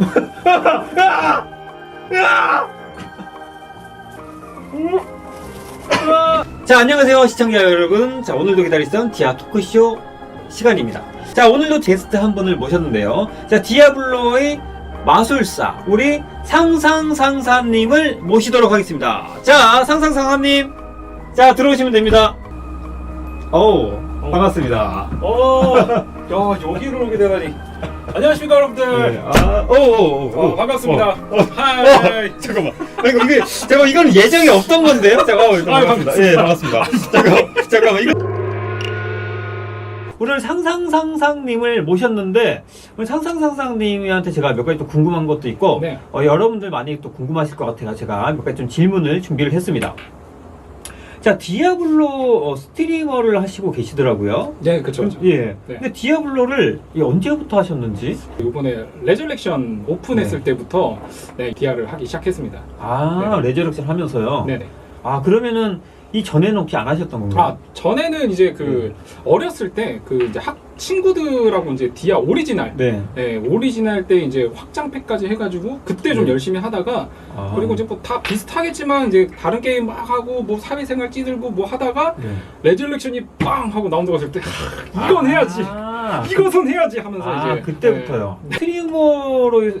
자, 안녕하세요, 시청자 여러분. 자, 오늘도 기다리던 디아 토크쇼 시간입니다. 자, 오늘도 게스트 한 분을 모셨는데요. 자, 디아블로의 마술사, 우리 상상상사님을 모시도록 하겠습니다. 자, 상상상사님. 자, 들어오시면 됩니다. 어우, 반갑습니다. 어, 야, 여기로 오게 되다니. 안녕하십니까, 여러분들. 네, 아, 오, 오, 오, 어, 반갑습니다. 어, 어, 하이. 어, 잠깐만. 아, 이거, 이게, 잠깐만, 이건 예정이 없던 건데요? 잠깐만, 아유, 반갑습니다. 예, 반갑습니다. 잠깐만, 잠깐만, 이거. 오늘 상상상상님을 모셨는데, 오늘 상상상상님한테 제가 몇 가지 또 궁금한 것도 있고, 네. 어, 여러분들 많이 또 궁금하실 것 같아요. 제가 몇 가지 좀 질문을 준비를 했습니다. 자, 디아블로 어, 스트리머를 하시고 계시더라고요. 네, 그쵸. 예. 네. 근데 디아블로를 이 언제부터 하셨는지? 이번에 레저렉션 오픈했을 때부터 네, 디아를 하기 시작했습니다. 아, 네. 레저렉션 하면서요? 네네. 아, 그러면은 이 전에는 혹시 안 하셨던 건가요? 아, 전에는 이제 그 어렸을 때 그 이제 학 친구들하고 이제 디아 오리지널 네. 네, 오리지널 때 이제 확장팩까지 해가지고 그때 좀 네. 열심히 하다가 아. 그리고 이제 뭐 다 비슷하겠지만 이제 다른 게임 막 하고 뭐 사회생활 찌들고 뭐 하다가 네. 레저렉션이 빵 하고 나온다고 했을 때 이건 해야지 아, 이것은 해야지 하면서 아, 이제 그때부터요. 스트리머로 이-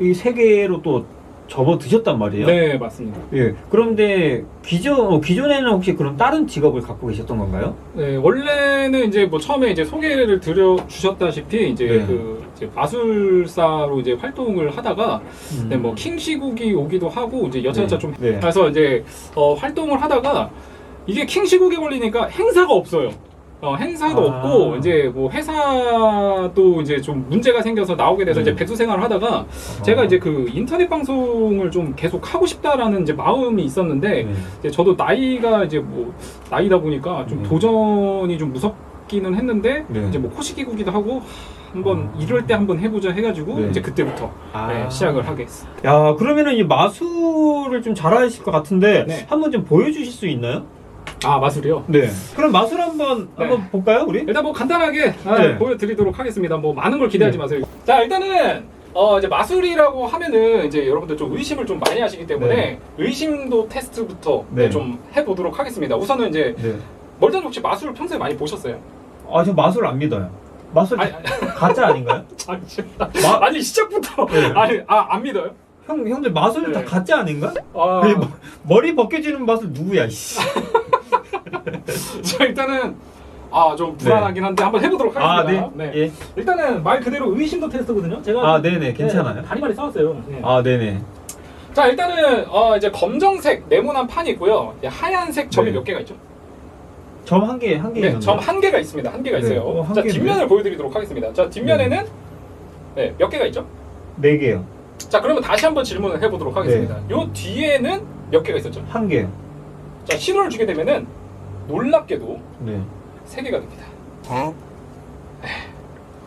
이 세계로 또 접어 드셨단 말이에요. 네, 네 맞습니다. 예. 그런데 기존 어, 기존에는 혹시 그럼 다른 직업을 갖고 계셨던 건가요? 네, 원래는 이제 뭐 처음에 이제 소개를 드려 주셨다시피 이제 네. 그 이제 마술사로 이제 활동을 하다가 네, 뭐 킹시국이 오기도 하고 이제 여차여차 네. 좀 네. 그래서 이제 어, 활동을 하다가 이게 킹시국에 걸리니까 행사가 없어요. 어, 행사도 아. 없고 이제 뭐 회사도 이제 좀 문제가 생겨서 나오게 돼서 네. 이제 배수 생활을 하다가 제가 이제 그 인터넷 방송을 좀 계속 하고 싶다라는 이제 마음이 있었는데 네. 이제 저도 나이가 이제 뭐 나이다 보니까 좀 네. 도전이 좀 무섭기는 했는데 네. 이제 뭐 코시기국이도 하고 한번 이럴 때 한번 해보자 해가지고 네. 이제 그때부터 아. 네, 시작을 하게 했어요. 야, 그러면은 이 마술을 좀 잘하실 것 같은데 네. 한번 좀 보여주실 수 있나요? 아 마술이요? 네. 그럼 마술 한번 네. 한번 볼까요, 우리? 일단 뭐 간단하게 아, 네. 보여드리도록 하겠습니다. 뭐 많은 걸 기대하지 네. 마세요. 자 일단은 어 이제 마술이라고 하면은 이제 여러분들 좀 의심을 좀 많이 하시기 때문에 네. 의심도 테스트부터 네. 좀 해보도록 하겠습니다. 우선은 이제 네. 멀단 혹시 마술을 평소에 많이 보셨어요? 아, 저 마술 안 믿어요. 마술 아니 아니 가짜 아닌가요? 아니, 마- 아니 시작부터 네. 아니 아 안 믿어요? 형, 형들 마술 네. 다 가짜 아닌가? 아, 아니, 머- 머리 벗겨지는 마술 누구야, 이씨. 자 일단은 아 좀 불안하긴 한데 한번 해보도록 아, 하겠습니다. 네. 예. 일단은 말 그대로 의심도 테스트거든요. 제가 아, 좀- 네네, 괜찮아요. 네, 다리말이 싸웠어요. 네. 아, 네네. 자 일단은 어, 이제 검정색 네모난 판이 있고요. 이제 하얀색 점이 네. 몇 개가 있죠? 점 한 개, 한 개 네, 있는데. 점 한 개가 있습니다. 한 개가 네. 있어요. 어, 한자 개인데? 뒷면을 보여드리도록 하겠습니다. 자 뒷면에는 네, 몇 개가 있죠? 네 개요. 자 그러면 다시 한번 질문을 해보도록 하겠습니다. 네. 요 뒤에는 몇 개가 있었죠? 한 개요. 자 신호를 주게 되면은 놀랍게도 네. 세 개가 됩니다.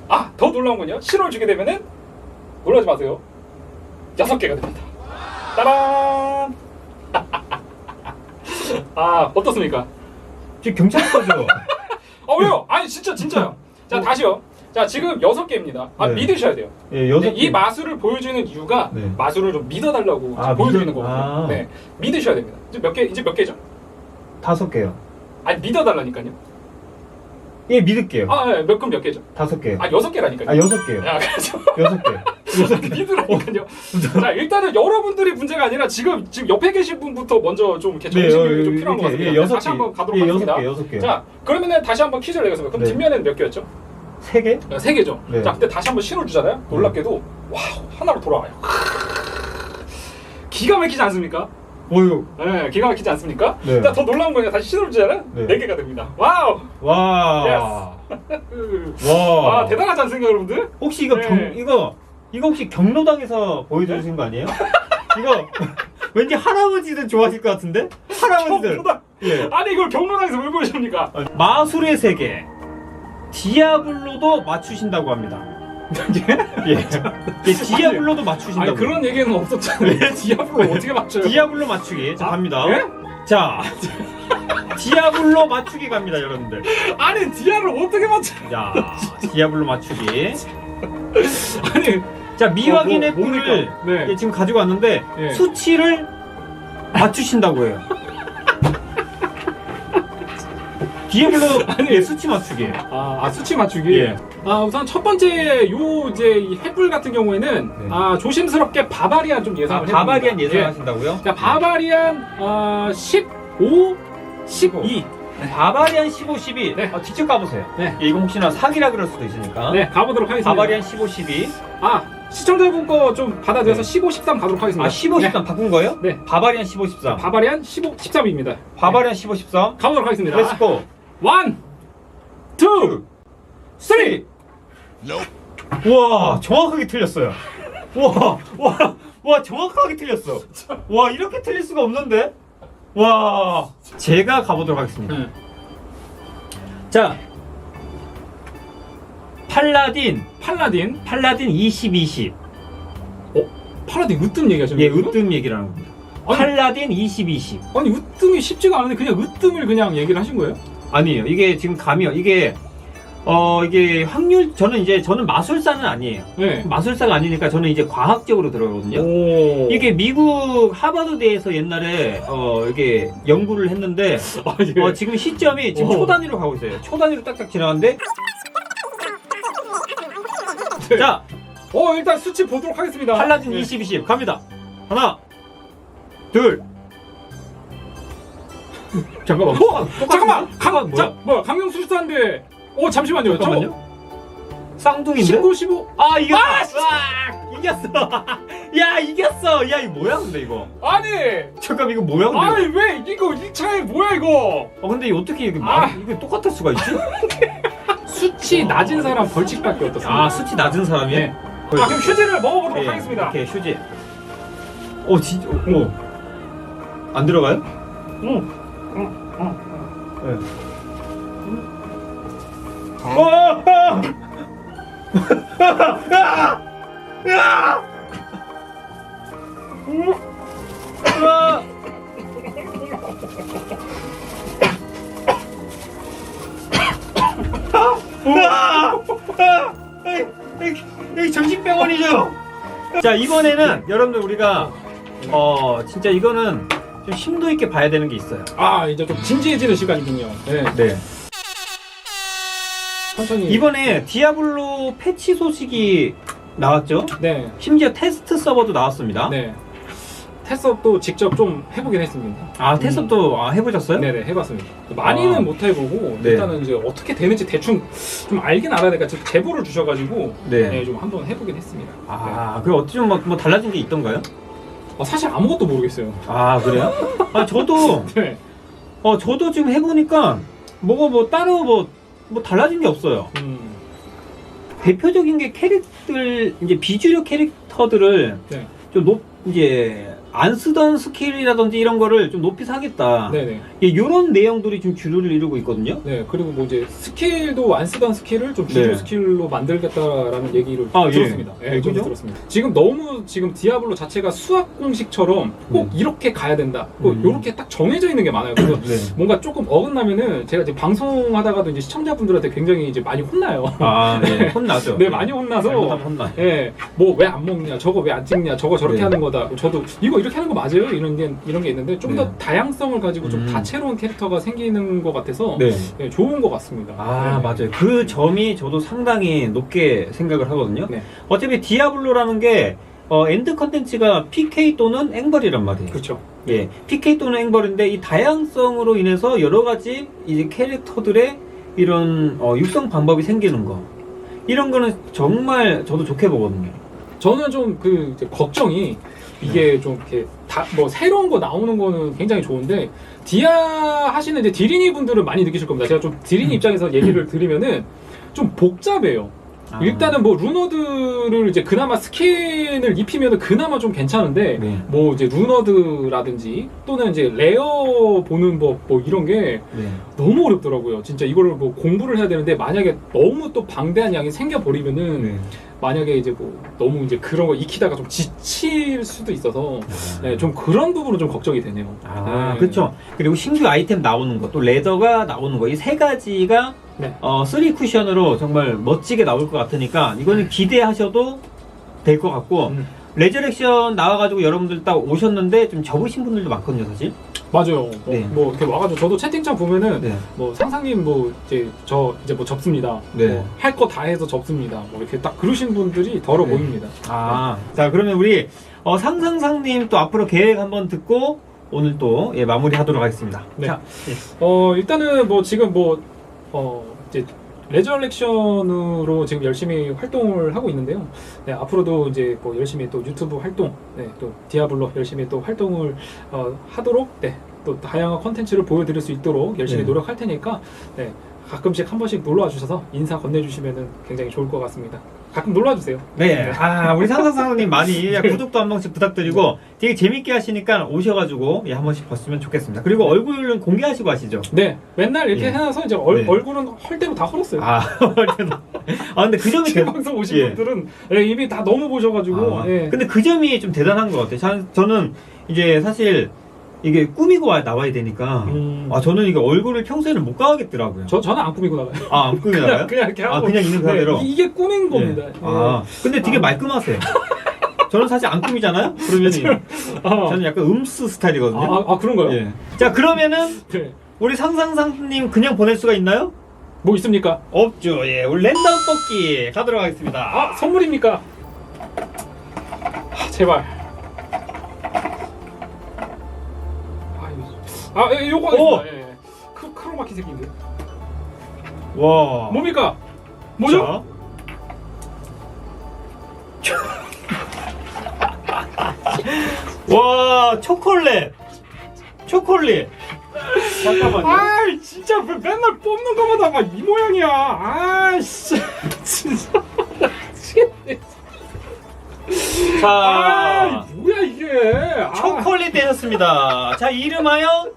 아, 더 놀라운 건요. 신호를 주게 되면은 놀라지 마세요. 여섯 개가 됩니다. 따란. 아, 어떻습니까? 지금 경찰서죠? 아, 왜요? 아니, 진짜 진짜요. 자, 다시요. 자, 지금 여섯 개입니다. 아, 네. 믿으셔야 돼요. 예, 여섯 이 개. 마술을 보여주는 이유가 네. 마술을 좀 믿어달라고 아, 보여드리는 믿어- 거거든요. 아. 네, 믿으셔야 됩니다. 이제 몇 개, 이제 몇 개죠? 다섯 개요. 아니, 믿어달라니까요. 예, 믿을게요. 아, 네, 몇, 그럼 몇 개죠? 다섯 개요. 아, 여섯 개라니까요. 아, 여섯 개요. 야, 그렇죠. 여섯 개. 개. 믿으라니까요. 자 일단은 여러분들이 문제가 아니라 지금 지금 옆에 계신 분부터 먼저 좀 이렇게 네, 정신이 어, 좀 필요한 것 같습니다. 예, 여섯 다시 개. 한번 가도록 예, 하겠습니다. 여섯 개, 여섯 개. 자 그러면은 다시 한번 퀴즈를 내겠습니다. 그럼 네. 뒷면에는 몇 개였죠? 세 개? 아, 세 개죠. 네. 자 그때 다시 한번 신호를 주잖아요. 놀랍게도 와우 하나로 돌아와요. 기가 막히지 않습니까? 어유. 네, 기가 막히지 않습니까? 네. 일단 더 놀라운 거는 다시 신호를 주잖아요. 네. 네 개가 됩니다. 와우. 와. 와 와. 대단하지 않습니까, 여러분들? 혹시 이거 네. 경 이거 이거 혹시 경로당에서 보여주신 거 아니에요? 이거 왠지 할아버지들 좋아하실 것 같은데? 할아버지들. 경로당. 예. 아니 이걸 경로당에서 왜 보여줍니까? 마술의 세계. 디아블로도 맞추신다고 합니다. 예. 예, 디아블로도 맞추신다고. 아니 그런 얘기는 없었잖아요. 디아블로 어떻게 맞춰요? 디아블로 맞추기. 자, 아, 갑니다. 예? 자. 디아블로 맞추기 갑니다, 여러분들. 아니 디아를 어떻게 맞춰? 자, 디아블로 맞추기. 아니 자 미확인의 어, 뭐- 꿀을 뭡니까? 네. 예, 지금 가지고 왔는데 예. 수치를 맞추신다고 해요. 디에블로 아니 수치 맞추기. 아, 아, 수치 맞추기. 예. 아 우선 첫 번째 요 이제 이 햇불 같은 경우에는 네. 아 조심스럽게 바바리안 좀 아, 예상을 바바리안 해봅니다. 예. 예상하신다고요? 자 바바리안 어, 15, 12. 바바리안 15, 12. 네. 아, 직접 가보세요. 네. 예, 이거 혹시나 사기라 그럴 수도 있으니까. 네 가보도록 하겠습니다. 바바리안 15, 12. 아 시청자분 거 좀 받아들여서 네. 15, 13 가도록 하겠습니다. 아, 15, 13 바꾼 거예요? 네. 바바리안 15, 13. 네. 바바리안 15, 13입니다. 바바리안 15, 13. 가보도록 하겠습니다. 렛츠고. 원, 투, 쓰리. 와, 정확하게 틀렸어요. 와, 와, 와, 정확하게 틀렸어. 와, 이렇게 틀릴 수가 없는데? 와, 제가 가보도록 하겠습니다. 네. 자, 팔라딘, 팔라딘. 팔라딘 20, 20. 팔라딘 으뜸 얘기하시는 예, 거예요? 으뜸 얘기를 하는 겁니다. 아니, 팔라딘 20, 20. 아니 으뜸이 쉽지가 않은데 그냥 으뜸을 그냥 얘기를 하신 거예요? 아니에요. 이게 지금 감이요. 이게, 어, 이게 확률, 저는 이제, 저는 마술사는 아니에요. 네. 마술사가 아니니까 저는 이제 과학적으로 들어가거든요. 오. 이게 미국 하버드대에서 옛날에 어 이게 연구를 했는데 아, 예. 어, 지금 시점이 지금 오. 초 단위로 가고 있어요. 초 단위로 딱딱 지나가는데 네. 자 어 일단 수치 보도록 하겠습니다. 팔라딘 네. 20, 20 갑니다. 하나 둘 잠깐만 어, 잠깐만. 강, 뭐야? 자, 뭐야? 강명술사인데. 어 잠시만요. 잠깐만요. 쌍둥이인데? 19, 15. 아 이겼어. 와, 이겼어. 야 이겼어. 야 이거 뭐야 근데 이거? 아니. 잠깐 이거 뭐야 근데? 아니 왜 이거 1차에 뭐야 이거? 어 근데 이거 어떻게 이게 아. 말- 이게 똑같을 수가 있지? 수치 낮은 사람 벌칙받기 어떻습니까? 아 수치 낮은 사람이? 네. 자 그럼 휴지를 먹어보도록 예, 하겠습니다. 이렇게 휴지. 오 진짜. 오. 안 들어가요? 응. 네. 어! 아! 여기, 여기 정신병원이죠? 자, 이번에는 여러분들 우리가, 어, 진짜 이거는 좀 심도 있게 봐야 되는 게 있어요. 아 이제 좀 진지해지는 시간이군요. 네. 네. 천천히. 이번에 디아블로 패치 소식이 나왔죠? 네. 심지어 테스트 서버도 나왔습니다. 네. 테스업도 직접 좀 해보긴 했습니다. 아, 테스트도 아, 해보셨어요? 네네 해봤습니다. 많이는 아. 못 해보고 네. 일단은 이제 어떻게 되는지 대충 좀 알긴 알아야 되니까 지금 제보를 주셔가지고 네. 네, 좀 한번 해보긴 했습니다. 아, 그럼 어떻게 좀 뭐, 뭐 달라진 게 있던가요? 어, 사실 아무것도 모르겠어요. 아, 그래요? 아, 저도, 네. 어, 저도 지금 해보니까 뭐가 뭐 따로 뭐, 뭐 달라진 게 없어요. 음, 대표적인 게 캐릭들, 이제 비주류 캐릭터들을 네. 좀 높, 이제 안 쓰던 스킬이라든지 이런 거를 좀 높이 사겠다. 네네. 예, 이런 내용들이 좀 주류를 이루고 있거든요. 네. 그리고 뭐 이제 스킬도 안 쓰던 스킬을 좀 주류 네. 스킬로 만들겠다라는 얘기를 아, 예. 들었습니다. 네, 네, 좀 그죠? 들었습니다. 지금 너무 지금 디아블로 자체가 수학 공식처럼 꼭 네. 이렇게 가야 된다. 꼭 음. 이렇게 딱 정해져 있는 게 많아요. 그래서 네. 뭔가 조금 어긋나면은 제가 지금 방송하다가도 이제 시청자분들한테 굉장히 이제 많이 혼나요. 아, 네. 혼나죠. 네, 많이 혼나서 잘못하면 혼나. 예, 뭐 왜 안 먹냐, 저거 왜 안 찍냐, 저거 저렇게 네. 하는 거 다. 저도 이거 이렇게 하는 거 맞아요? 이런 게 이런 게 있는데 좀더 네. 다양성을 가지고 좀 음. 다채로운 캐릭터가 생기는 것 같아서 네. 네, 좋은 것 같습니다. 아, 네. 맞아요. 그 점이 저도 상당히 높게 생각을 하거든요. 네. 어차피 디아블로라는 게, 어, 엔드 컨텐츠가 PK 또는 앵벌이란 말이에요. 그렇죠. 예. PK 또는 앵벌인데, 이 다양성으로 인해서 여러 가지 이제 캐릭터들의 이런, 어, 육성 방법이 생기는 거. 이런 거는 정말 저도 좋게 보거든요. 저는 좀 그 걱정이 이게 네. 좀 이렇게 다 뭐 새로운 거 나오는 거는 굉장히 좋은데 디아 하시는 이제 디리니 분들은 많이 느끼실 겁니다. 제가 좀 디리니 음. 입장에서 얘기를 드리면은 좀 복잡해요. 아. 일단은 뭐 루너드를 이제 그나마 스킨을 입히면 그나마 좀 괜찮은데 네. 뭐 이제 루너드라든지 또는 이제 레어 보는 법 뭐 이런 게 네. 너무 어렵더라고요. 진짜 이거를 뭐 공부를 해야 되는데 만약에 너무 또 방대한 양이 생겨 버리면은 네. 만약에 이제 뭐 너무 이제 그런 거 익히다가 좀 지칠 수도 있어서 네, 좀 그런 부분은 좀 걱정이 되네요. 아, 네. 그렇죠. 그리고 신규 아이템 나오는 거, 또 레더가 나오는 거, 이세 가지가 네. 어, 3 쿠션으로 정말 멋지게 나올 것 같으니까 이거는 기대하셔도 될 것 같고 음. 레저렉션 나와가지고 여러분들 딱 오셨는데 좀 접으신 분들도 많거든요 사실. 맞아요. 뭐, 네. 뭐 이렇게 와가지고 저도 채팅창 보면은 네. 뭐 상상님 뭐 이제 저 이제 뭐 접습니다. 네. 할거 다 해서 접습니다. 뭐 이렇게 딱 그러신 분들이 더러 네. 보입니다. 아, 자 그러면 우리 어, 상상상님 또 앞으로 계획 한번 듣고 오늘 또 예, 마무리하도록 하겠습니다. 네. 자, 예. 어 일단은 뭐 지금 뭐 어 이제 레저 렉션으로 지금 열심히 활동을 하고 있는데요. 네, 앞으로도 이제 뭐 열심히 또 유튜브 활동, 네, 또 디아블로 열심히 또 활동을 어, 하도록, 네, 또 다양한 컨텐츠를 보여드릴 수 있도록 열심히 네. 노력할 테니까, 네, 가끔씩 한 번씩 놀러와 주셔서 인사 건네주시면 굉장히 좋을 것 같습니다. 가끔 놀러와 주세요. 네, 아 우리 상상상님 많이 구독도 한 번씩 부탁드리고 되게 재밌게 하시니까 오셔가지고 예, 한 번씩 봤으면 좋겠습니다. 그리고 얼굴은 공개하시고 하시죠. 네, 맨날 이렇게 예. 해놔서 이제 얼, 네. 얼굴은 헐대로 다 헐었어요. 아, 아 근데 그 점이 제 대- 방송 오신 예. 분들은 예, 이미 다 너무 보셔가지고 아, 예. 근데 그 점이 좀 대단한 것 같아요. 저- 저는 이제 사실 이게 꾸미고 와- 나와야 되니까 음. 아 저는 이게 얼굴을 평소에는 못 가겠더라고요. 저 저는 안 꾸미고 나가요. 아, 안 꾸미 나가요? 그냥 이렇게 하고 아, 그냥 있는 그대로? 네, 이게 꾸민 겁니다. 예. 아, 근데 되게 아. 말끔하세요. 저는 사실 안 꾸미잖아요? 그러면 아, 저는 약간 음스 스타일이거든요. 아, 아, 그런가요? 예. 자, 그러면은 네. 우리 상상상님 그냥 보낼 수가 있나요? 뭐 있습니까? 없죠. 예. 우리 랜덤 뽑기 가도록 하겠습니다. 아 선물입니까? 아, 제발. 아 예, 요거 오! 하겠습니다. 예, 예. 크, 크로마키 새끼인데. 와. 뭡니까? 뭐죠? 자. 와, 초콜릿. 초콜릿. 잠깐만요. 아 진짜 왜 맨날 뽑는 거마다 막 이 모양이야. 아 씨. 진짜. 미치겠네. 아 자, 뭐야 이게. 아. 초콜릿 되셨습니다. 자, 이름하여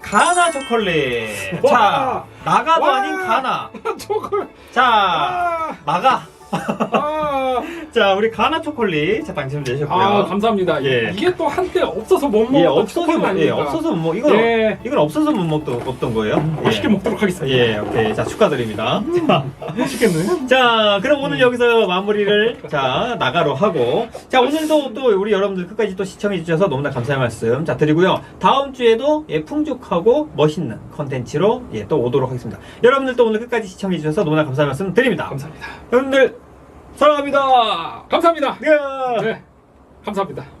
가나 초콜릿. 자, 와. 나가도 와. 아닌 가나. 초콜. 자, 아. 나가. 아. 자, 우리 가나 초콜릿. 자, 당첨되셨고요. 아 감사합니다. 예. 이게 또 한때 없어서 못 먹었던 예, 없어서, 초콜릿 예, 아닙니까? 없어서 못 먹, 이건, 예. 이건 없어서 못 먹던, 없던 거예요. 예. 맛있게 먹도록 하겠습니다. 예, 오케이. 자, 축하드립니다. 자, 맛있겠네. 자, 그럼 오늘 여기서 마무리를, 자, 나가로 하고. 자, 오늘도 또 우리 여러분들 끝까지 또 시청해 주셔서 너무나 감사의 말씀. 자, 드리고요. 다음 주에도 예, 풍족하고 멋있는 컨텐츠로 예, 또 오도록 하겠습니다. 여러분들 또 오늘 끝까지 시청해 주셔서 너무나 감사의 말씀 드립니다. 감사합니다. 여러분들, 사랑합니다. 감사합니다. 네. 네, 감사합니다.